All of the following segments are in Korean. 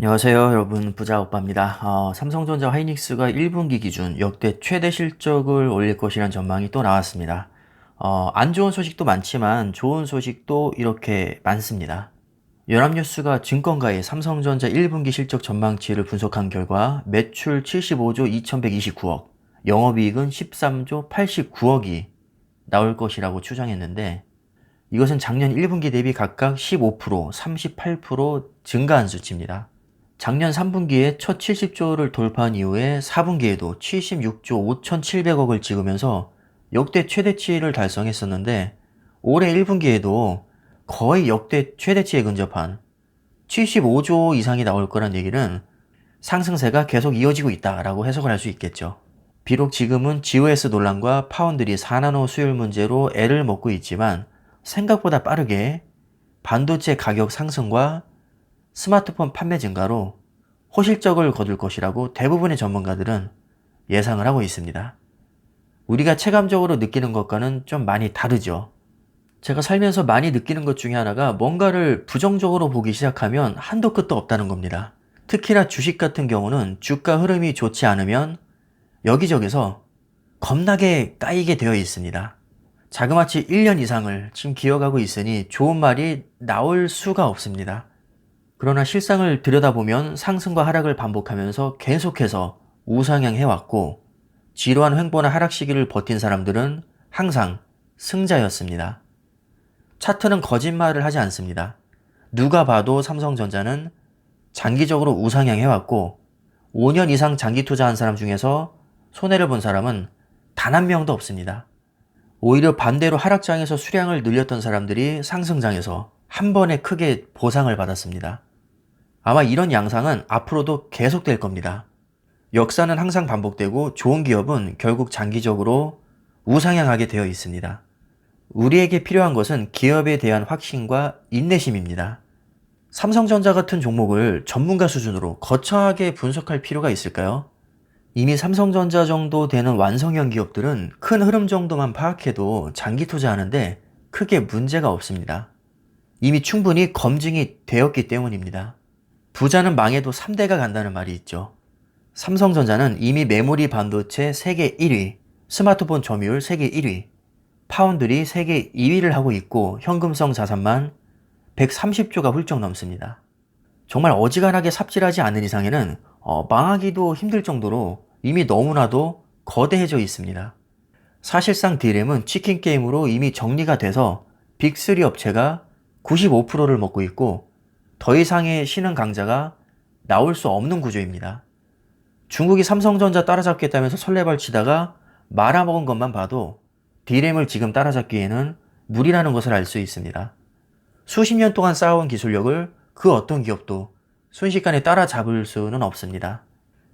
안녕하세요 여러분 부자오빠입니다. 어, 삼성전자 하이닉스가 1분기 기준 역대 최대 실적을 올릴 것이란 전망이 또 나왔습니다. 어, 안 좋은 소식도 많지만 좋은 소식도 이렇게 많습니다. 연합뉴스가 증권가의 삼성전자 1분기 실적 전망치를 분석한 결과 매출 75조 2129억, 영업이익은 13조 89억이 나올 것이라고 추정했는데 이것은 작년 1분기 대비 각각 15%, 38% 증가한 수치입니다. 작년 3분기에 첫 70조를 돌파한 이후에 4분기에도 76조 5,700억을 찍으면서 역대 최대치를 달성했었는데 올해 1분기에도 거의 역대 최대치에 근접한 75조 이상이 나올 거란 얘기는 상승세가 계속 이어지고 있다라고 해석을 할 수 있겠죠. 비록 지금은 GOS 논란과 파운드리 4나노 수율 문제로 애를 먹고 있지만 생각보다 빠르게 반도체 가격 상승과 스마트폰 판매 증가로 호실적을 거둘 것이라고 대부분의 전문가들은 예상을 하고 있습니다. 우리가 체감적으로 느끼는 것과는 좀 많이 다르죠. 제가 살면서 많이 느끼는 것 중에 하나가 뭔가를 부정적으로 보기 시작하면 한도 끝도 없다는 겁니다. 특히나 주식 같은 경우는 주가 흐름이 좋지 않으면 여기저기서 겁나게 까이게 되어 있습니다. 자그마치 1년 이상을 지금 기억하고 있으니 좋은 말이 나올 수가 없습니다. 그러나 실상을 들여다보면 상승과 하락을 반복하면서 계속해서 우상향 해왔고 지루한 횡보나 하락 시기를 버틴 사람들은 항상 승자였습니다. 차트는 거짓말을 하지 않습니다. 누가 봐도 삼성전자는 장기적으로 우상향 해왔고 5년 이상 장기 투자한 사람 중에서 손해를 본 사람은 단 한 명도 없습니다. 오히려 반대로 하락장에서 수량을 늘렸던 사람들이 상승장에서 한 번에 크게 보상을 받았습니다. 아마 이런 양상은 앞으로도 계속될 겁니다. 역사는 항상 반복되고 좋은 기업은 결국 장기적으로 우상향하게 되어 있습니다. 우리에게 필요한 것은 기업에 대한 확신과 인내심입니다. 삼성전자 같은 종목을 전문가 수준으로 거창하게 분석할 필요가 있을까요? 이미 삼성전자 정도 되는 완성형 기업들은 큰 흐름 정도만 파악해도 장기 투자하는데 크게 문제가 없습니다. 이미 충분히 검증이 되었기 때문입니다. 부자는 망해도 3대가 간다는 말이 있죠. 삼성전자는 이미 메모리 반도체 세계 1위, 스마트폰 점유율 세계 1위, 파운드리 세계 2위를 하고 있고 현금성 자산만 130조가 훌쩍 넘습니다. 정말 어지간하게 삽질하지 않는 이상에는 어, 망하기도 힘들 정도로 이미 너무나도 거대해져 있습니다. 사실상 디램은 치킨 게임으로 이미 정리가 돼서 빅3 업체가 95%를 먹고 있고 더 이상의 신흥 강자가 나올 수 없는 구조입니다. 중국이 삼성전자 따라잡겠다면서 설레발 치다가 말아먹은 것만 봐도 디램을 지금 따라잡기에는 무리라는 것을 알 수 있습니다. 수십 년 동안 쌓아온 기술력을 그 어떤 기업도 순식간에 따라잡을 수는 없습니다.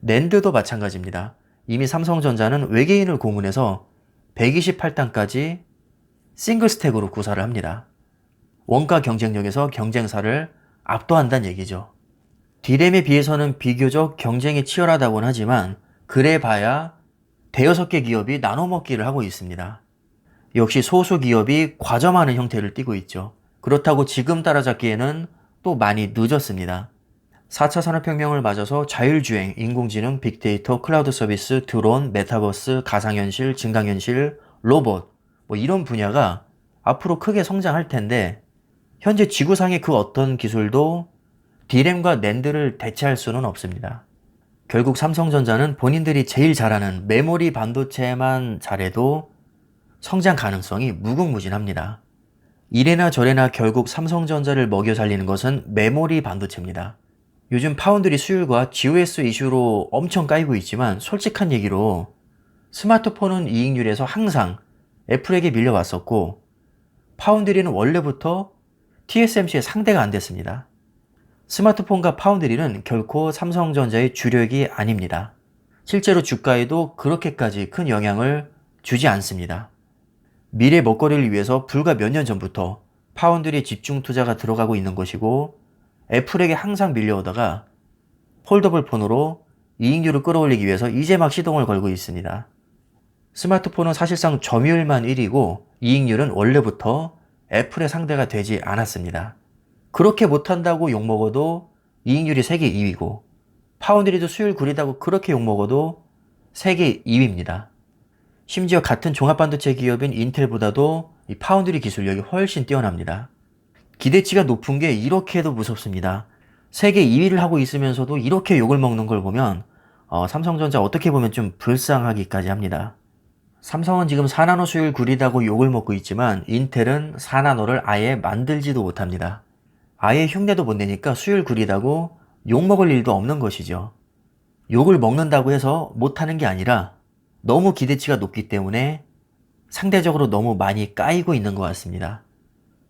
랜드도 마찬가지입니다. 이미 삼성전자는 외계인을 고문해서 128단까지 싱글 스택으로 구사를 합니다. 원가 경쟁력에서 경쟁사를 압도한다는 얘기죠. 디램에 비해서는 비교적 경쟁이 치열하다고는 하지만 그래 봐야 대여섯 개 기업이 나눠 먹기를 하고 있습니다. 역시 소수 기업이 과점하는 형태를 띠고 있죠. 그렇다고 지금 따라잡기에는 또 많이 늦었습니다. 4차 산업혁명을 맞아서 자율주행, 인공지능, 빅데이터, 클라우드 서비스, 드론, 메타버스, 가상현실, 증강현실, 로봇, 뭐 이런 분야가 앞으로 크게 성장할 텐데, 현재 지구상의 그 어떤 기술도 디램과 낸드를 대체할 수는 없습니다. 결국 삼성전자는 본인들이 제일 잘하는 메모리 반도체만 잘해도 성장 가능성이 무궁무진합니다. 이래나 저래나 결국 삼성전자를 먹여 살리는 것은 메모리 반도체입니다. 요즘 파운드리 수율과 GOS 이슈로 엄청 까이고 있지만 솔직한 얘기로 스마트폰은 이익률에서 항상 애플에게 밀려왔었고 파운드리는 원래부터 TSMC의 상대가 안 됐습니다. 스마트폰과 파운드리는 결코 삼성전자의 주력이 아닙니다. 실제로 주가에도 그렇게까지 큰 영향을 주지 않습니다. 미래 먹거리를 위해서 불과 몇 년 전부터 파운드리 집중 투자가 들어가고 있는 것이고 애플에게 항상 밀려오다가 폴더블 폰으로 이익률을 끌어올리기 위해서 이제 막 시동을 걸고 있습니다. 스마트폰은 사실상 점유율만 1위고 이익률은 원래부터 애플의 상대가 되지 않았습니다. 그렇게 못한다고 욕먹어도 이익률이 세계 2위고 파운드리도 수율 구리다고 그렇게 욕먹어도 세계 2위입니다. 심지어 같은 종합반도체 기업인 인텔보다도 이 파운드리 기술력이 훨씬 뛰어납니다. 기대치가 높은 게 이렇게도 무섭습니다. 세계 2위를 하고 있으면서도 이렇게 욕을 먹는 걸 보면 어, 삼성전자 어떻게 보면 좀 불쌍하기까지 합니다. 삼성은 지금 4나노 수율 구리다고 욕을 먹고 있지만 인텔은 4나노를 아예 만들지도 못합니다. 아예 흉내도 못 내니까 수율 구리다고 욕 먹을 일도 없는 것이죠. 욕을 먹는다고 해서 못하는 게 아니라 너무 기대치가 높기 때문에 상대적으로 너무 많이 까이고 있는 것 같습니다.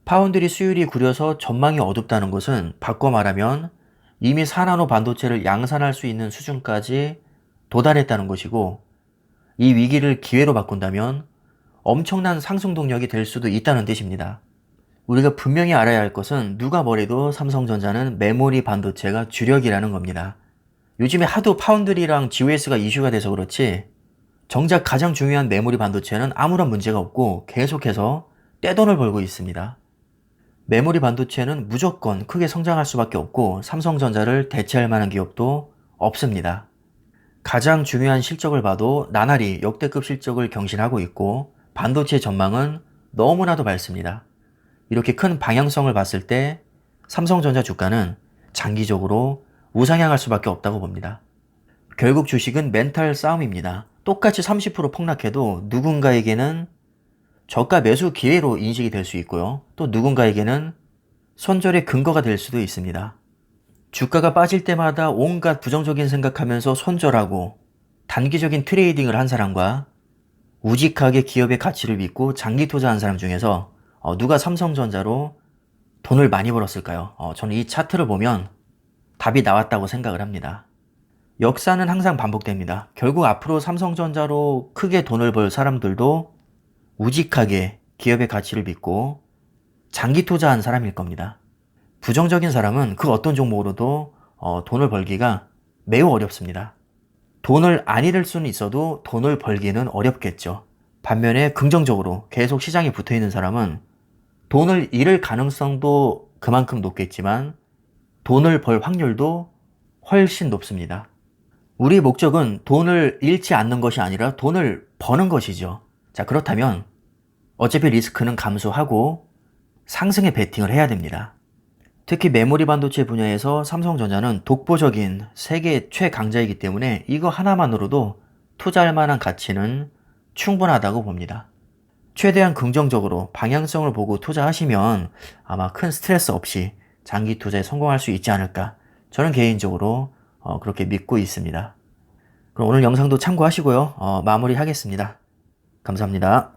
파운드리 수율이 구려서 전망이 어둡다는 것은 바꿔 말하면 이미 4나노 반도체를 양산할 수 있는 수준까지 도달했다는 것이고 이 위기를 기회로 바꾼다면 엄청난 상승 동력이 될 수도 있다는 뜻입니다. 우리가 분명히 알아야 할 것은 누가 뭐래도 삼성전자는 메모리 반도체가 주력이라는 겁니다. 요즘에 하도 파운드리랑 GOS가 이슈가 돼서 그렇지 정작 가장 중요한 메모리 반도체는 아무런 문제가 없고 계속해서 떼돈을 벌고 있습니다. 메모리 반도체는 무조건 크게 성장할 수밖에 없고 삼성전자를 대체할 만한 기업도 없습니다. 가장 중요한 실적을 봐도 나날이 역대급 실적을 경신하고 있고 반도체 전망은 너무나도 밝습니다. 이렇게 큰 방향성을 봤을 때 삼성전자 주가는 장기적으로 우상향할 수밖에 없다고 봅니다. 결국 주식은 멘탈 싸움입니다. 똑같이 30% 폭락해도 누군가에게는 저가 매수 기회로 인식이 될 수 있고요. 또 누군가에게는 손절의 근거가 될 수도 있습니다. 주가가 빠질 때마다 온갖 부정적인 생각하면서 손절하고 단기적인 트레이딩을 한 사람과 우직하게 기업의 가치를 믿고 장기 투자한 사람 중에서 어, 누가 삼성전자로 돈을 많이 벌었을까요? 어, 저는 이 차트를 보면 답이 나왔다고 생각을 합니다. 역사는 항상 반복됩니다. 결국 앞으로 삼성전자로 크게 돈을 벌 사람들도 우직하게 기업의 가치를 믿고 장기 투자한 사람일 겁니다. 부정적인 사람은 그 어떤 종목으로도 어, 돈을 벌기가 매우 어렵습니다. 돈을 안 잃을 수는 있어도 돈을 벌기는 어렵겠죠. 반면에 긍정적으로 계속 시장에 붙어 있는 사람은 돈을 잃을 가능성도 그만큼 높겠지만 돈을 벌 확률도 훨씬 높습니다. 우리의 목적은 돈을 잃지 않는 것이 아니라 돈을 버는 것이죠. 자, 그렇다면 어차피 리스크는 감수하고 상승에 베팅을 해야 됩니다. 특히 메모리 반도체 분야에서 삼성전자는 독보적인 세계 최강자이기 때문에 이거 하나만으로도 투자할 만한 가치는 충분하다고 봅니다. 최대한 긍정적으로 방향성을 보고 투자하시면 아마 큰 스트레스 없이 장기 투자에 성공할 수 있지 않을까. 저는 개인적으로 어, 그렇게 믿고 있습니다. 그럼 오늘 영상도 참고하시고요. 어, 마무리 하겠습니다. 감사합니다.